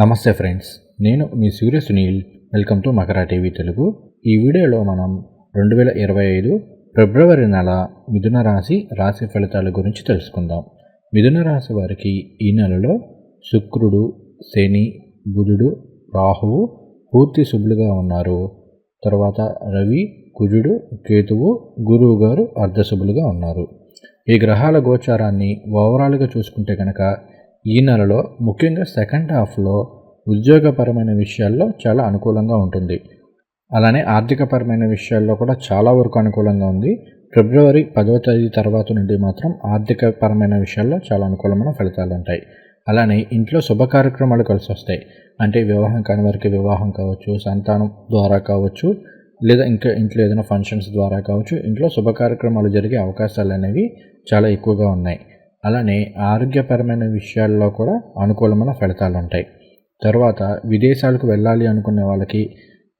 నమస్తే ఫ్రెండ్స్ నేను మీ Surya Sunil. Welcome to Makara TV Telugu. ఈ వీడియోలో మనం రెండు వేల ఇరవై ఐదు ఫిబ్రవరి నెల మిథున రాశి రాశి ఫలితాల గురించి తెలుసుకుందాం. మిథున రాశి వారికి ఈ నెలలో శుక్రుడు శని బుధుడు రాహువు పూర్తి శుభులుగా ఉన్నారు. తర్వాత రవి కుజుడు కేతువు గురువు గారు అర్ధశుభులుగా ఉన్నారు. ఈ గ్రహాల గోచారాన్ని ఓవరాల్గా చూసుకుంటే కనుక ఈ నెలలో ముఖ్యంగా సెకండ్ హాఫ్లో ఉద్యోగపరమైన విషయాల్లో చాలా అనుకూలంగా ఉంటుంది. అలానే ఆర్థికపరమైన విషయాల్లో కూడా చాలా వరకు అనుకూలంగా ఉంది. ఫిబ్రవరి పదవ తేదీ తర్వాత నుండి మాత్రం ఆర్థికపరమైన విషయాల్లో చాలా అనుకూలమైన ఫలితాలు ఉంటాయి. అలానే ఇంట్లో శుభ కార్యక్రమాలు కలిసి వస్తాయి. అంటే వివాహం కాని వారికి వివాహం కావచ్చు సంతానం ద్వారా కావచ్చు లేదా ఇంకా ఇంట్లో ఏదైనా ఫంక్షన్స్ ద్వారా కావచ్చు ఇంట్లో శుభ కార్యక్రమాలు జరిగే అవకాశాలు అనేవి చాలా ఎక్కువగా ఉన్నాయి. అలానే ఆరోగ్యపరమైన విషయాల్లో కూడా అనుకూలమైన ఫలితాలు ఉంటాయి తర్వాత విదేశాలకు వెళ్ళాలి అనుకునే వాళ్ళకి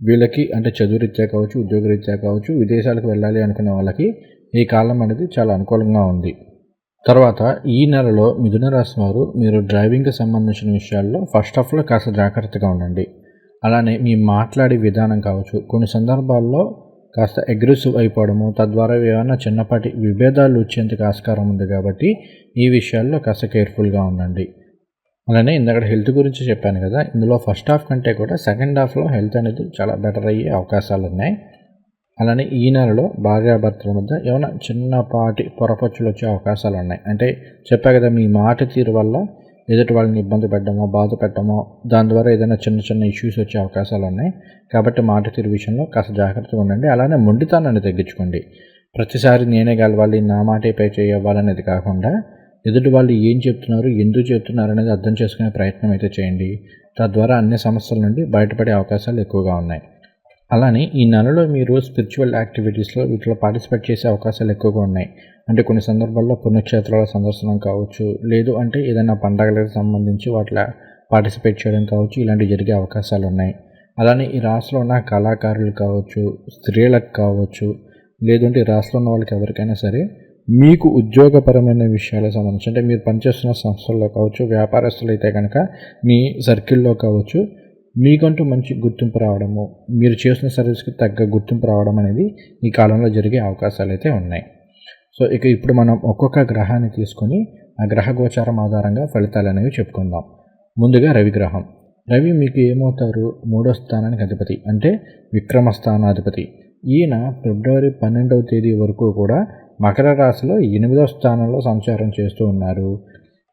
వీళ్ళకి అంటే చదువురీత్యా కావచ్చు ఉద్యోగరీత్యా కావచ్చు విదేశాలకు వెళ్ళాలి అనుకునే వాళ్ళకి ఈ కాలం అనేది చాలా అనుకూలంగా ఉంది. తర్వాత ఈ నెలలో మిథున రాశి వారు మీరు డ్రైవింగ్కి సంబంధించిన విషయాల్లో ఫస్ట్ ఆఫ్లో కాస్త జాగ్రత్తగా ఉండండి. అలానే మీ మాట్లాడే విధానం కావచ్చు కొన్ని సందర్భాల్లో కాస్త అగ్రెసివ్ అయిపోవడము తద్వారా ఏమైనా చిన్నపాటి విభేదాలు వచ్చేందుకు ఆస్కారం ఉంది కాబట్టి ఈ విషయాల్లో కాస్త కేర్ఫుల్గా ఉండండి. అలానే ఇందాక హెల్త్ గురించి చెప్పాను కదా ఇందులో ఫస్ట్ హాఫ్ కంటే కూడా సెకండ్ హాఫ్లో హెల్త్ అనేది చాలా బెటర్ అయ్యే అవకాశాలు ఉన్నాయి. అలానే ఈ నెలలో భార్యాభర్తల మధ్య ఏమైనా చిన్నపాటి పొరపచ్చులు వచ్చే అవకాశాలు ఉన్నాయి. అంటే చెప్పా కదా మీ మాట తీరు వల్ల ఎదుటి వాళ్ళని ఇబ్బంది పెట్టడమో బాధ పెట్టడమో దాని ద్వారా ఏదైనా చిన్న చిన్న ఇష్యూస్ వచ్చే అవకాశాలు ఉన్నాయి. కాబట్టి మాట తీరు విషయంలో కాస్త జాగ్రత్తగా ఉండండి. అలానే ముండితనాన్ని తగ్గించుకోండి. ప్రతిసారి నేనే గెలవాలి నా మాటే పై చేయవ్వాలనేది కాకుండా ఎదుటి వాళ్ళు ఏం చెప్తున్నారు ఎందుకు చెప్తున్నారు అనేది అర్థం చేసుకునే ప్రయత్నం అయితే చేయండి. తద్వారా అన్ని సమస్యల నుండి బయటపడే అవకాశాలు ఎక్కువగా ఉన్నాయి. అలానే ఈ నెలలో మీరు స్పిరిచువల్ యాక్టివిటీస్లో వీటిలో పార్టిసిపేట్ చేసే అవకాశాలు ఎక్కువగా ఉన్నాయి. అంటే కొన్ని సందర్భాల్లో పుణ్యక్షేత్రాల సందర్శనం కావచ్చు లేదు అంటే ఏదైనా పండగలకు సంబంధించి వాటిలో పార్టిసిపేట్ చేయడం కావచ్చు ఇలాంటివి జరిగే అవకాశాలు ఉన్నాయి. అలానే ఈ రాశిలో ఉన్న కళాకారులు కావచ్చు స్త్రీలకు కావచ్చు లేదంటే ఈ రాశిలో ఉన్న వాళ్ళకి ఎవరికైనా సరే మీకు ఉద్యోగపరమైన విషయాలకు సంబంధించి అంటే మీరు పనిచేస్తున్న సంస్థల్లో కావచ్చు వ్యాపారస్తులు అయితే కనుక మీ సర్కిల్లో కావచ్చు మీకంటూ మంచి గుర్తింపు రావడము మీరు చేసిన సర్వీస్కి తగ్గ గుర్తింపు రావడం అనేది ఈ కాలంలో జరిగే అవకాశాలు అయితే ఉన్నాయి. సో ఇక ఇప్పుడు మనం ఒక్కొక్క గ్రహాన్ని తీసుకొని ఆ గ్రహ గోచారం ఆధారంగా ఫలితాలు అనేవి చెప్పుకుందాం. ముందుగా రవి గ్రహం. రవి మీకు ఏమవుతారు? మూడో స్థానానికి అధిపతి. అంటే విక్రమ స్థానాధిపతి. ఈయన ఫిబ్రవరి పన్నెండవ తేదీ వరకు కూడా మకర రాశిలో ఎనిమిదవ స్థానంలో సంచారం చేస్తూ ఉన్నారు.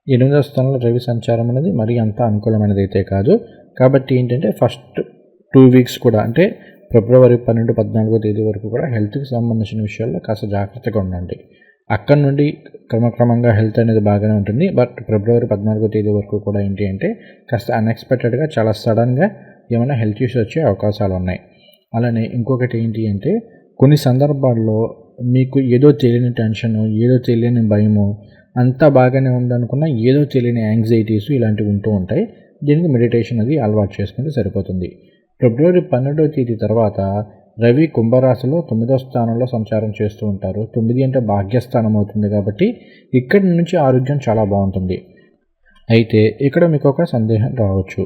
ఎనిమిదవ స్థానంలో రవి సంచారం అనేది మరీ అంత అనుకూలమైనది అయితే కాదు. కాబట్టి ఏంటంటే ఫస్ట్ టూ వీక్స్ కూడా అంటే ఫిబ్రవరి పన్నెండు పద్నాలుగో తేదీ వరకు కూడా హెల్త్కి సంబంధించిన విషయాల్లో కాస్త జాగ్రత్తగా ఉండండి. అక్కడ నుండి క్రమక్రమంగా హెల్త్ అనేది బాగానే ఉంటుంది. బట్ ఫిబ్రవరి పద్నాలుగో తేదీ వరకు కూడా ఏంటి అంటే కాస్త అన్ఎక్స్పెక్టెడ్గా చాలా సడన్గా ఏమైనా హెల్త్ ఇష్యూస్ వచ్చే అవకాశాలు ఉన్నాయి. అలానే ఇంకొకటి ఏంటి అంటే కొన్ని సందర్భాల్లో మీకు ఏదో తెలియని టెన్షన్ ఏదో తెలియని భయము అంతా బాగానే ఉందనుకున్న ఏదో తెలియని యాంగ్జైటీస్ ఇలాంటివి ఉంటూ ఉంటాయి. దీనికి మెడిటేషన్ అది అలవాటు చేసుకుంటే సరిపోతుంది. ఫిబ్రవరి పన్నెండవ తేదీ తర్వాత రవి కుంభరాశిలో తొమ్మిదో స్థానంలో సంచారం చేస్తూ ఉంటారు. తొమ్మిది అంటే భాగ్యస్థానం అవుతుంది కాబట్టి ఇక్కడి నుంచి ఆరోగ్యం చాలా బాగుంటుంది. అయితే ఇక్కడ మీకు ఒక సందేహం రావచ్చు.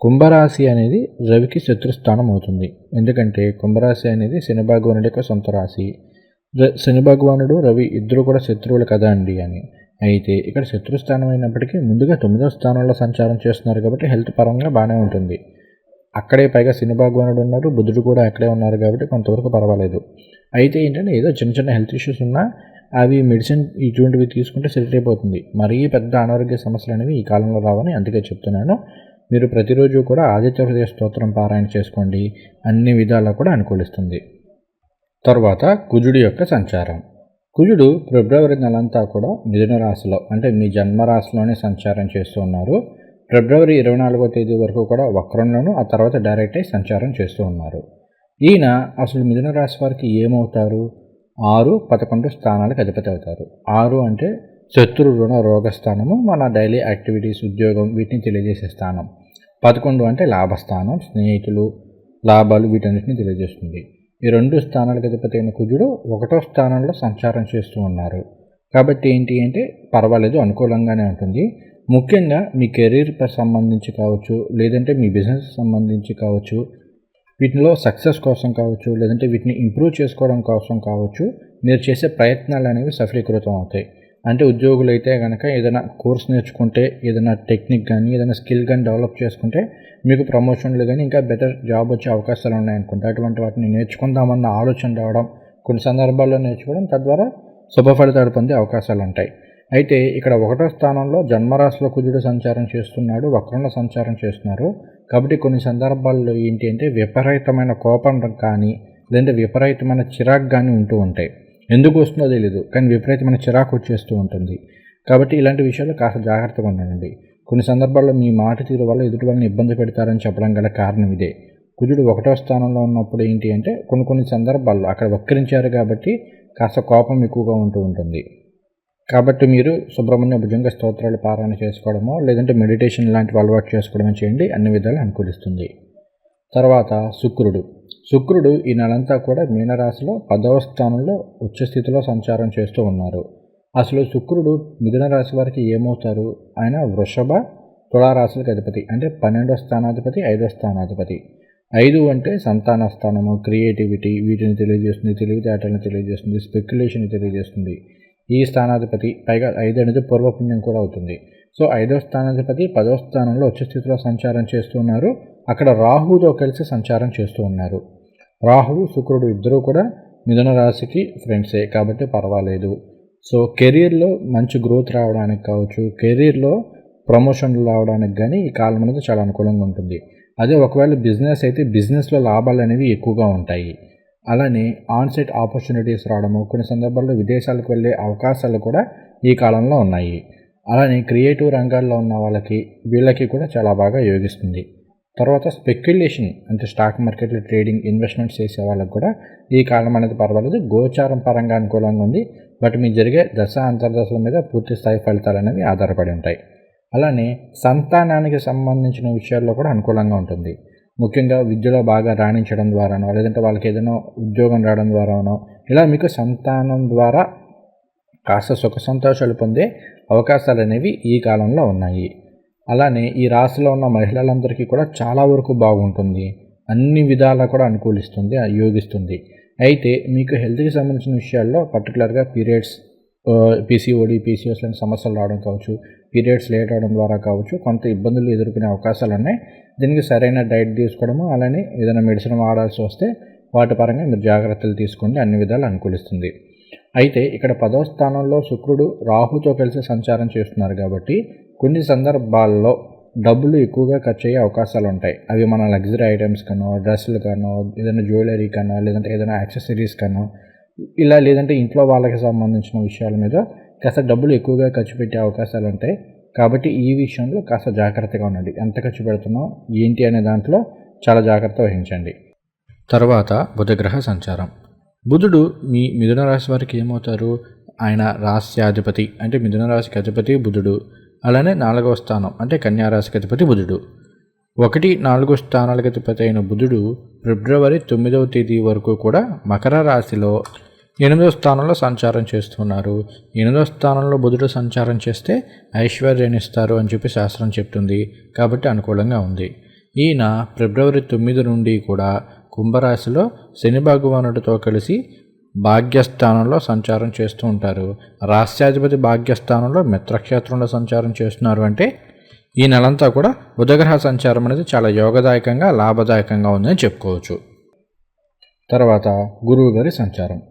కుంభరాశి అనేది రవికి శత్రుస్థానం అవుతుంది. ఎందుకంటే కుంభరాశి అనేది శనిభగవానుడి యొక్క సొంత రాశి. శని భగవానుడు రవి ఇద్దరు కూడా శత్రువులు కదా అండి అని. అయితే ఇక్కడ శత్రుస్థానం అయినప్పటికీ ముందుగా తొమ్మిదో స్థానంలో సంచారం చేస్తున్నారు కాబట్టి హెల్త్ పరంగా బాగానే ఉంటుంది. అక్కడే పైగా శని భగవానుడు ఉన్నారు బుద్ధుడు కూడా అక్కడే ఉన్నారు కాబట్టి కొంతవరకు పర్వాలేదు. అయితే ఏంటంటే ఏదో చిన్న చిన్న హెల్త్ ఇష్యూస్ ఉన్నా అవి మెడిసిన్ ఇటువంటివి తీసుకుంటే సెటిల్ అయిపోతుంది. మరీ పెద్ద అనారోగ్య సమస్యలు అనేవి ఈ కాలంలో రావని అందుకే చెప్తున్నాను. మీరు ప్రతిరోజు కూడా ఆదిత్య హృదయ స్తోత్రం పారాయణ చేసుకోండి. అన్ని విధాలా కూడా అనుకూలిస్తుంది. తర్వాత కుజుడి యొక్క సంచారం. కుజుడు ఫిబ్రవరి నెలంతా కూడా మిథున రాశిలో అంటే మీ జన్మ రాశిలోనే సంచారం చేస్తూ ఉన్నారు. ఫిబ్రవరి ఇరవై నాలుగో తేదీ వరకు కూడా వక్రంలోను ఆ తర్వాత డైరెక్ట్ అయి సంచారం చేస్తూ ఉన్నారు. ఈయన అసలు మిథున రాశి వారికి ఏమవుతారు? ఆరు పదకొండు స్థానాలకు అధిపతి అవుతారు. ఆరు అంటే శత్రు రుణ రోగస్థానము మన డైలీ యాక్టివిటీస్ ఉద్యోగం వీటిని తెలియజేసే స్థానం. పదకొండు అంటే లాభస్థానం స్నేహితులు లాభాలు వీటన్నిటిని తెలియజేస్తుంది. ఈ రెండు స్థానాలకు అధిపతి అయిన కుజుడు ఒకటో స్థానంలో సంచారం చేస్తూ ఉన్నారు. కాబట్టి ఏంటి అంటే పర్వాలేదు అనుకూలంగానే ఉంటుంది. ముఖ్యంగా మీ కెరీర్ సంబంధించి కావచ్చు లేదంటే మీ బిజినెస్ సంబంధించి కావచ్చు వీటిలో సక్సెస్ కోసం కావచ్చు లేదంటే వీటిని ఇంప్రూవ్ చేసుకోవడం కోసం కావచ్చు మీరు చేసే ప్రయత్నాలు అనేవి సఫలీకృతం అవుతాయి. అంటే ఉద్యోగులు అయితే కనుక ఏదైనా కోర్స్ నేర్చుకుంటే ఏదైనా టెక్నిక్ కానీ ఏదైనా స్కిల్ కానీ డెవలప్ చేసుకుంటే మీకు ప్రమోషన్లు కానీ ఇంకా బెటర్ జాబ్ వచ్చే అవకాశాలు ఉన్నాయనుకుంటే. అటువంటి వాటిని నేర్చుకుందామన్న ఆలోచన రావడం కొన్ని సందర్భాల్లో నేర్చుకోవడం తద్వారా శుభ ఫలితాలు పొందే అవకాశాలు ఉంటాయి. అయితే ఇక్కడ ఒకటో స్థానంలో జన్మరాశిలో కుజుడు సంచారం చేస్తున్నాడు వక్రంలో సంచారం చేస్తున్నారు. కాబట్టి కొన్ని సందర్భాల్లో ఏంటి అంటే విపరీతమైన కోపం కానీ లేదంటే విపరీతమైన చిరాకు కానీ ఉంటూ ఉంటాయి. ఎందుకు వస్తుందో తెలీదు కానీ విపరీతమైన చిరాకు వచ్చేస్తూ ఉంటుంది. కాబట్టి ఇలాంటి విషయాలు కాస్త జాగ్రత్తగా ఉండండి. కొన్ని సందర్భాల్లో మీ మాట తీరు వల్ల ఎదుటి వాళ్ళని ఇబ్బంది పెడతారని చెప్పడం గల కారణం ఇదే. కుజుడు ఒకటో స్థానంలో ఉన్నప్పుడు ఏంటి అంటే కొన్ని కొన్ని సందర్భాల్లో అక్కడ వక్రించారు కాబట్టి కాస్త కోపం ఎక్కువగా ఉంటూ ఉంటుంది. కాబట్టి మీరు సుబ్రహ్మణ్య భుజంగ స్తోత్రాలు పారాయణ చేసుకోవడమో లేదంటే మెడిటేషన్ లాంటివి అలవాటు చేసుకోవడమో చేయండి. అన్ని విధాలు అనుకూలిస్తుంది. తర్వాత శుక్రుడు. శుక్రుడు ఈ నెలంతా కూడా మీనరాశిలో పదవ స్థానంలో ఉచ్చస్థితిలో సంచారం చేస్తూ ఉన్నారు. అసలు శుక్రుడు మిథున రాశి వారికి ఏమవుతారు? ఆయన వృషభ తులారాశులకు అధిపతి. అంటే పన్నెండో స్థానాధిపతి ఐదో స్థానాధిపతి. ఐదు అంటే సంతాన స్థానము క్రియేటివిటీ వీటిని తెలియజేస్తుంది తెలివితేటలను తెలియజేస్తుంది స్పెక్యులేషన్ తెలియజేస్తుంది. ఈ స్థానాధిపతి పైగా ఐదు అనేది పూర్వపుణ్యం కూడా అవుతుంది. సో ఐదో స్థానాధిపతి పదో స్థానంలో వచ్చే స్థితిలో సంచారం చేస్తూ ఉన్నారు. అక్కడ రాహుతో కలిసి సంచారం చేస్తూ ఉన్నారు. రాహువు శుక్రుడు ఇద్దరూ కూడా మిథున రాశికి ఫ్రెండ్సే కాబట్టి పర్వాలేదు. సో కెరీర్లో మంచి గ్రోత్ రావడానికి కావచ్చు కెరీర్లో ప్రమోషన్లు రావడానికి కానీ ఈ కాలం అనేది చాలా అనుకూలంగా ఉంటుంది. అదే ఒకవేళ బిజినెస్ అయితే బిజినెస్లో లాభాలు అనేవి ఎక్కువగా ఉంటాయి. అలానే ఆన్సైట్ ఆపర్చునిటీస్ రావడము కొన్ని సందర్భాల్లో విదేశాలకు వెళ్ళే అవకాశాలు కూడా ఈ కాలంలో ఉన్నాయి. అలానే క్రియేటివ్ రంగాల్లో ఉన్న వాళ్ళకి వీళ్ళకి కూడా చాలా బాగా యోగిస్తుంది. తర్వాత స్పెక్యులేషన్ అంటే స్టాక్ మార్కెట్లో ట్రేడింగ్ ఇన్వెస్ట్మెంట్స్ చేసే వాళ్ళకి కూడా ఈ కాలం అనేది పర్వాలేదు. గోచారం పరంగా అనుకూలంగా ఉంది. బట్ మీ జరిగే దశ అంతర్దశల మీద పూర్తి స్థాయి ఫలితాలు అనేవి ఆధారపడి ఉంటాయి. అలానే సంతానానికి సంబంధించిన విషయాల్లో కూడా అనుకూలంగా ఉంటుంది. ముఖ్యంగా విద్యలో బాగా రాణించడం ద్వారానో లేదంటే వాళ్ళకి ఏదైనా ఉద్యోగం రావడం ద్వారానో ఇలా మీకు సంతానం ద్వారా కాస్త సుఖ సంతోషాలు పొందే అవకాశాలు అనేవి ఈ కాలంలో ఉన్నాయి. అలానే ఈ రాశిలో ఉన్న మహిళలందరికీ కూడా చాలా వరకు బాగుంటుంది. అన్ని విధాలా కూడా అనుకూలిస్తుంది యోగిస్తుంది. అయితే మీకు హెల్త్కి సంబంధించిన విషయాల్లో పర్టికులర్గా పీరియడ్స్ పీసీఓడి పీసీఎస్ లాంటి సమస్యలు రావడం కావచ్చు పీరియడ్స్ లేట్ అవడం ద్వారా కావచ్చు కొంత ఇబ్బందులు ఎదుర్కొనే అవకాశాలు ఉన్నాయి. దీనికి సరైన డైట్ తీసుకోవడము అలానే ఏదైనా మెడిసిన్ వాడాల్సి వస్తే వాటి పరంగా మీరు జాగ్రత్తలు తీసుకోండి అన్ని విధాలు అనుకూలిస్తుంది. అయితే ఇక్కడ పదవ స్థానంలో శుక్రుడు రాహుతో కలిసి సంచారం చేస్తున్నారు కాబట్టి కొన్ని సందర్భాల్లో డబ్బులు ఎక్కువగా ఖర్చు అయ్యే అవకాశాలు ఉంటాయి అవి మన లగ్జరీ ఐటమ్స్ కనో డ్రెస్సులు కనో ఏదైనా జ్యువెలరీ కనో లేదంటే ఏదైనా యాక్సెసరీస్ కనో ఇలా లేదంటే ఇంట్లో వాళ్ళకి సంబంధించిన విషయాల మీద కాస్త డబ్బులు ఎక్కువగా ఖర్చు పెట్టే అవకాశాలు ఉంటాయి కాబట్టి ఈ విషయంలో కాస్త జాగ్రత్తగా ఉండండి. ఎంత ఖర్చు పెడుతున్నాం ఏంటి అనే దాంట్లో చాలా జాగ్రత్త వహించండి. తర్వాత బుధగ్రహ సంచారం. బుధుడు మీ మిథున రాశి వారికి ఏమవుతారు? ఆయన రాశ్యాధిపతి అంటే మిథున రాశికి అధిపతి బుధుడు. అలానే నాలుగవ స్థానం అంటే కన్యారాశికి అధిపతి బుధుడు. ఒకటి నాలుగు స్థానాలకు అధిపతి అయిన బుధుడు ఫిబ్రవరి తొమ్మిదవ తేదీ వరకు కూడా మకర రాశిలో ఎనిమిదవ స్థానంలో సంచారం చేస్తున్నారు. ఎనిమిదో స్థానంలో బుధుడు సంచారం చేస్తే ఐశ్వర్యాన్నిస్తారు అని చెప్పి శాస్త్రం చెప్తుంది. కాబట్టి అనుకూలంగా ఉంది. ఈయన ఫిబ్రవరి తొమ్మిది నుండి కూడా కుంభరాశిలో శని భగవానుడితో కలిసి భాగ్యస్థానంలో సంచారం చేస్తూ ఉంటారు. రాష్ట్రాధిపతి భాగ్యస్థానంలో మిత్రక్షేత్రంలో సంచారం చేస్తున్నారు అంటే ఈ నెలంతా కూడా బుధగ్రహ సంచారం అనేది చాలా యోగదాయకంగా లాభదాయకంగా ఉందని చెప్పుకోవచ్చు. తర్వాత గురువు గారి సంచారం.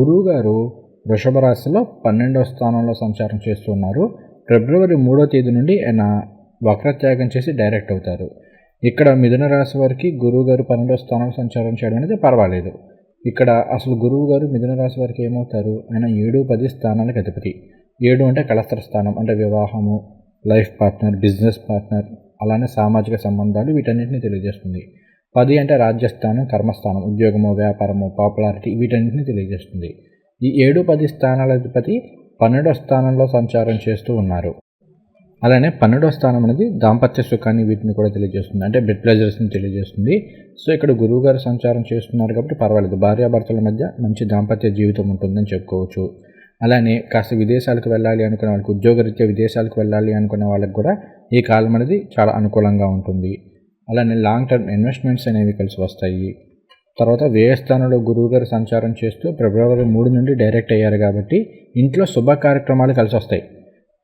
గురువుగారు వృషభ రాశిలో పన్నెండవ స్థానంలో సంచారం చేస్తున్నారు. ఫిబ్రవరి మూడో తేదీ నుండి ఆయన వక్రత్యాగం చేసి డైరెక్ట్ అవుతారు. ఇక్కడ మిథున రాశి వారికి గురువు గారు పన్నెండవ స్థానంలో సంచారం చేయడం అనేది పర్వాలేదు. ఇక్కడ అసలు గురువు గారు మిథున రాశి వారికి ఏమవుతారు? ఆయన ఏడు పది స్థానాలకు అధిపతి. ఏడు అంటే కళస్త్ర స్థానం అంటే వివాహము లైఫ్ పార్ట్నర్ బిజినెస్ పార్ట్నర్ అలానే సామాజిక సంబంధాలు వీటన్నిటిని తెలియజేస్తుంది. పది అంటే రాజ్యస్థానం కర్మస్థానం ఉద్యోగము వ్యాపారము పాపులారిటీ వీటన్నిటిని తెలియజేస్తుంది. ఈ ఏడు పది స్థానాల అధిపతి పన్నెండో స్థానంలో సంచారం చేస్తూ ఉన్నారు. అలానే పన్నెండో స్థానం అనేది దాంపత్య సుఖాన్ని వీటిని కూడా తెలియజేస్తుంది. అంటే బెడ్ ప్లెజర్స్ని తెలియజేస్తుంది. సో ఇక్కడ గురువు గారు సంచారం చేస్తున్నారు కాబట్టి పర్వాలేదు. భార్యాభర్తల మధ్య మంచి దాంపత్య జీవితం ఉంటుందని చెప్పుకోవచ్చు. అలానే కాస్త విదేశాలకు వెళ్ళాలి అనుకునే వాళ్ళకి ఉద్యోగరీత్యా విదేశాలకు వెళ్ళాలి అనుకునే వాళ్ళకి కూడా ఈ కాలం అనేది చాలా అనుకూలంగా ఉంటుంది. అలానే లాంగ్ టర్మ్ ఇన్వెస్ట్మెంట్స్ అనేవి కలిసి వస్తాయి. తర్వాత వ్యయస్థానంలో గురువుగారు సంచారం చేస్తూ ఫిబ్రవరి మూడు నుండి డైరెక్ట్ అయ్యారు కాబట్టి ఇంట్లో శుభ కార్యక్రమాలు కలిసి వస్తాయి.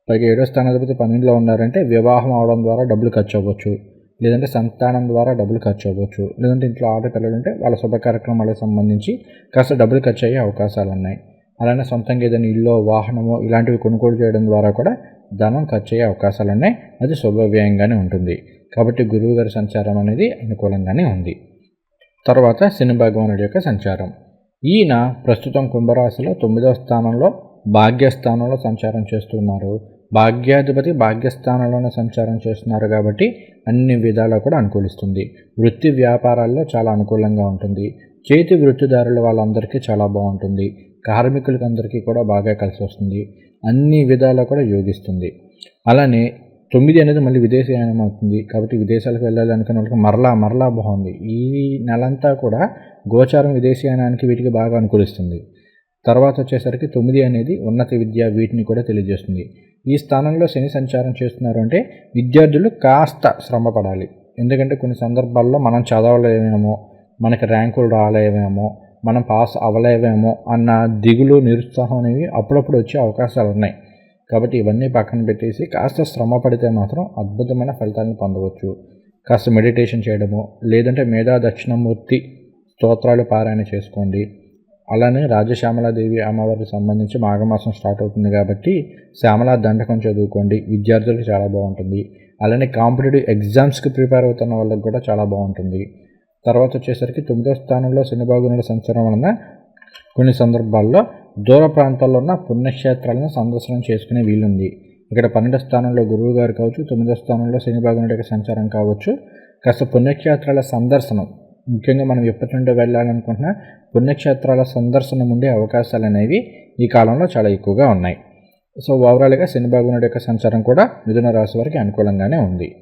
పైగా ఏడో స్థానాధిపతి పన్నెండులో ఉన్నారంటే వివాహం అవడం ద్వారా డబ్బులు ఖర్చు అవ్వచ్చు. లేదంటే సంతానం ద్వారా డబ్బులు ఖర్చు అవ్వచ్చు. లేదంటే ఇంట్లో ఆడపిల్లలు ఉంటే వాళ్ళ శుభ కార్యక్రమాలకు సంబంధించి కాస్త డబ్బులు ఖర్చు అయ్యే అవకాశాలు ఉన్నాయి. అలానే సొంతంగా ఏదైనా ఇల్లు వాహనమో ఇలాంటివి కొనుగోలు చేయడం ద్వారా కూడా ధనం ఖర్చు అయ్యే అవకాశాలు ఉన్నాయి. అది శుభవ్యయంగానే ఉంటుంది. కాబట్టి గురువు గారి సంచారం అనేది అనుకూలంగానే ఉంది. తర్వాత శని భగవానుడి యొక్క సంచారం. ఈయన ప్రస్తుతం కుంభరాశిలో తొమ్మిదవ స్థానంలో భాగ్యస్థానంలో సంచారం చేస్తున్నారు. భాగ్యాధిపతి భాగ్యస్థానంలోనే సంచారం చేస్తున్నారు కాబట్టి అన్ని విధాలా కూడా అనుకూలిస్తుంది. వృత్తి వ్యాపారాల్లో చాలా అనుకూలంగా ఉంటుంది. చేతి వృత్తిదారుల వాళ్ళందరికీ చాలా బాగుంటుంది. కార్మికులకి అందరికీ కూడా బాగా కలిసి వస్తుంది. అన్ని విధాలా కూడా యోగిస్తుంది. అలానే తొమ్మిది అనేది మళ్ళీ విదేశీయానం అవుతుంది. కాబట్టి విదేశాలకు వెళ్ళాలి అనుకున్న వాళ్ళకి మరలా మరలా బాగుంది. ఈ నెలంతా కూడా గోచారం విదేశీయానానికి వీటికి బాగా అనుకూలిస్తుంది. తర్వాత వచ్చేసరికి తొమ్మిది అనేది ఉన్నత విద్య వీటిని కూడా తెలియజేస్తుంది. ఈ స్థానంలో శని సంచారం చేస్తున్నారు అంటే విద్యార్థులు కాస్త శ్రమ పడాలి ఎందుకంటే కొన్ని సందర్భాల్లో మనం చదవలేమేమో మనకి ర్యాంకులు రాలేమేమో మనం పాస్ అవ్వలేమేమో అన్న దిగులు నిరుత్సాహం అనేవి అప్పుడప్పుడు వచ్చే అవకాశాలు ఉన్నాయి. కాబట్టి ఇవన్నీ పక్కన పెట్టేసి కాస్త శ్రమ పడితే మాత్రం అద్భుతమైన ఫలితాలను పొందవచ్చు. కాస్త మెడిటేషన్ చేయడము లేదంటే మేధా దక్షిణమూర్తి స్తోత్రాలు పారాయణ చేసుకోండి. అలానే రాజశ్యామలాదేవి అమ్మవారికి సంబంధించి మాఘమాసం స్టార్ట్ అవుతుంది కాబట్టి శ్యామలా దండకం చదువుకోండి. విద్యార్థులకు చాలా బాగుంటుంది. అలానే కాంపిటేటివ్ ఎగ్జామ్స్కి ప్రిపేర్ అవుతున్న వాళ్ళకి కూడా చాలా బాగుంటుంది. తర్వాత వచ్చేసరికి తొమ్మిదో స్థానంలో శనిబాగునుల సంచారం వలన కొన్ని సందర్భాల్లో దూర ప్రాంతాల్లో ఉన్న పుణ్యక్షేత్రాలను సందర్శనం చేసుకునే వీలుంది. ఇక్కడ పన్నెండో స్థానంలో గురువు గారు కావచ్చు తొమ్మిదో స్థానంలో శని భగవానుడి సంచారం కావచ్చు. కాస్త పుణ్యక్షేత్రాల సందర్శనం ముఖ్యంగా మనం ఎప్పటి నుండో వెళ్ళాలనుకుంటున్న పుణ్యక్షేత్రాల సందర్శనం ఉండే అవకాశాలు అనేవి ఈ కాలంలో చాలా ఎక్కువగా ఉన్నాయి. సో ఓవరాల్గా శని యొక్క సంచారం కూడా మిథున రాశి వారికి అనుకూలంగానే ఉంది.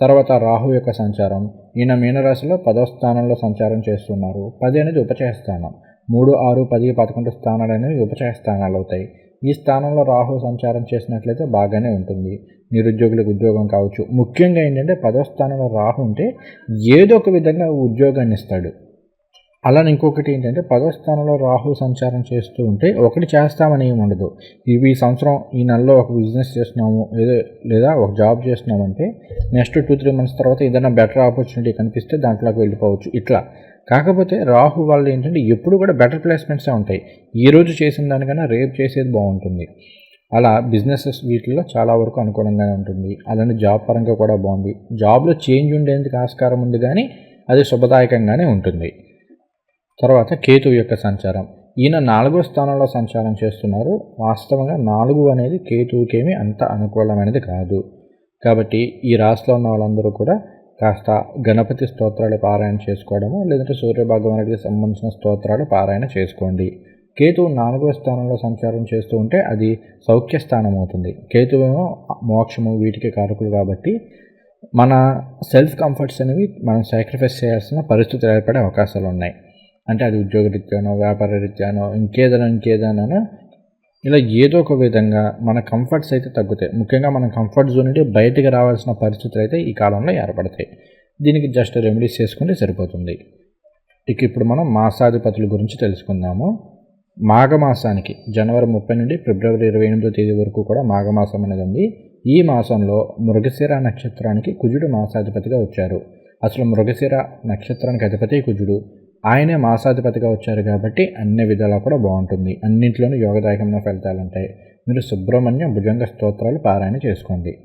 తర్వాత రాహు యొక్క సంచారం. ఈయన మీనరాశిలో పదో స్థానంలో సంచారం చేస్తున్నారు. పది అనేది ఉపచయ స్థానం. మూడు ఆరు పది పదకొండు స్థానాలు అనేవి ఉపచయ స్థానాలు అవుతాయి. ఈ స్థానంలో రాహు సంచారం చేసినట్లయితే బాగానే ఉంటుంది. నిరుద్యోగులకు ఉద్యోగం కావచ్చు. ముఖ్యంగా ఏంటంటే పదో స్థానంలో రాహు ఉంటే ఏదో ఒక విధంగా ఉద్యోగాన్ని ఇస్తాడు. అలానే ఇంకొకటి ఏంటంటే పదో స్థానంలో రాహు సంచారం చేస్తూ ఉంటే ఒకటి చేస్తామని ఏమి ఉండదు. ఇవి ఈ సంవత్సరం ఈ నెలలో ఒక బిజినెస్ చేస్తున్నాము ఏదో లేదా ఒక జాబ్ చేస్తున్నామంటే నెక్స్ట్ టూ త్రీ మంత్స్ తర్వాత ఏదైనా బెటర్ ఆపర్చునిటీ కనిపిస్తే దాంట్లోకి వెళ్ళిపోవచ్చు. ఇట్లా కాకపోతే రాహు వాళ్ళు ఏంటంటే ఎప్పుడు కూడా బెటర్ ప్లేస్మెంట్సే ఉంటాయి. ఈ రోజు చేసిన దానికన్నా రేపు చేసేది బాగుంటుంది. అలా బిజినెసెస్ వీటిల్లో చాలా వరకు అనుకూలంగానే ఉంటుంది. అలానే జాబ్ పరంగా కూడా బాగుంది. జాబ్లో చేంజ్ ఉండేందుకు ఆస్కారం ఉంది కానీ అది శుభదాయకంగానే ఉంటుంది. తర్వాత కేతు యొక్క సంచారం. ఈయన నాలుగో స్థానంలో సంచారం చేస్తున్నారు. వాస్తవంగా నాలుగు అనేది కేతువుకేమీ అంత అనుకూలమైనది కాదు. కాబట్టి ఈ రాశిలో ఉన్న వాళ్ళందరూ కూడా కాస్త గణపతి స్తోత్రాలు పారాయణ చేసుకోవడము లేదంటే సూర్యభగవానుడికి సంబంధించిన స్తోత్రాలు పారాయణ చేసుకోండి. కేతు నాలుగవ స్థానంలో సంచారం చేస్తూ ఉంటే అది సౌఖ్య స్థానం అవుతుంది. కేతువేమో మోక్షము వీటికి కారకులు కాబట్టి మన సెల్ఫ్ కంఫర్ట్స్ అనేవి మనం సాక్రిఫైస్ చేయాల్సిన పరిస్థితులు ఏర్పడే అవకాశాలు ఉన్నాయి. అంటే అది ఉద్యోగ రీత్యానో వ్యాపార రీత్యానో ఇంకేదైనా ఇంకేదైనా ఇలా ఏదో ఒక విధంగా మన కంఫర్ట్స్ అయితే తగ్గుతాయి. ముఖ్యంగా మన కంఫర్ట్ జోన్ నుండి బయటికి రావాల్సిన పరిస్థితులు అయితే ఈ కాలంలో ఏర్పడతాయి. దీనికి జస్ట్ రెమెడీస్ చేసుకుంటే సరిపోతుంది. ఇక ఇప్పుడు మనం మాసాధిపతుల గురించి తెలుసుకుందాము. మాఘమాసానికి జనవరి ముప్పై నుండి ఫిబ్రవరి ఇరవై ఎనిమిదో తేదీ వరకు కూడా మాఘమాసం అనేది ఉంది. ఈ మాసంలో మృగశిర నక్షత్రానికి కుజుడు మాసాధిపతిగా వచ్చారు. అసలు మృగశిర నక్షత్రానికి అధిపతి కుజుడు. ఆయనే మాసాధిపతిగా వచ్చారు కాబట్టి అన్ని విధాలా కూడా బాగుంటుంది. అన్నింటిలోనూ యోగదాయకమైన ఫలితాలు ఉంటాయి మీరు సుబ్రహ్మణ్యం భుజంగ స్తోత్రాలు పారాయణ చేసుకోండి.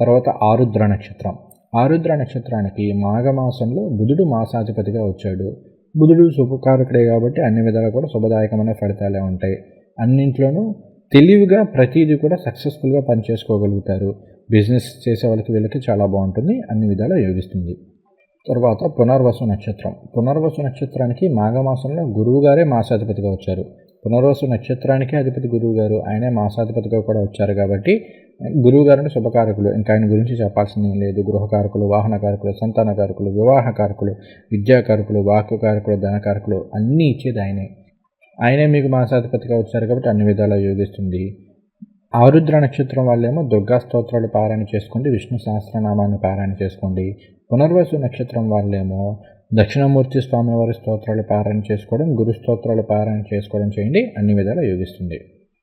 తర్వాత ఆరుద్ర నక్షత్రం. ఆరుద్ర నక్షత్రానికి మాఘమాసంలో బుధుడు మాసాధిపతిగా వచ్చాడు. బుధుడు శుభకారకుడే కాబట్టి అన్ని విధాలు కూడా శుభదాయకమైన ఫలితాలే ఉంటాయి. అన్నింట్లోనూ తెలివిగా ప్రతిదీ కూడా సక్సెస్ఫుల్గా పనిచేసుకోగలుగుతారు. బిజినెస్ చేసే వాళ్ళకి వీళ్ళకి చాలా బాగుంటుంది. అన్ని విధాలా యోగిస్తుంది. తర్వాత పునర్వసు నక్షత్రం. పునర్వసు నక్షత్రానికి మాఘమాసంలో గురువుగారే మాసాధిపతిగా వచ్చారు. పునర్వసు నక్షత్రానికి అధిపతి గురువు గారు ఆయనే మాసాధిపతిగా కూడా వచ్చారు కాబట్టి గురువు గారిని శుభకారకులు. ఇంకా ఆయన గురించి చెప్పాల్సింది లేదు. గృహకారకులు వాహనకారకులు సంతానకారకులు వివాహకారకులు విద్యాకారకులు వాక్కుకారకులు ధనకారకులు అన్నీ ఇచ్చేది ఆయనే. ఆయనే మీకు మాసాధిపతిగా వచ్చారు కాబట్టి అన్ని విధాలా యోగిస్తుంది. ఆరుద్ర నక్షత్రం వాళ్ళేమో దుర్గా స్తోత్రాలు పారాయణ చేసుకోండి విష్ణు సహస్రనామాన్ని పారాయణ చేసుకోండి పునర్వసు నక్షత్రం వాళ్ళేమో దక్షిణమూర్తి స్వామివారి స్తోత్రాలు పారాయణ చేసుకోవడం గురు స్తోత్రాలు పారాయణ చేసుకోవడం చేయండి. అన్ని విధాలు యోగిస్తుంది.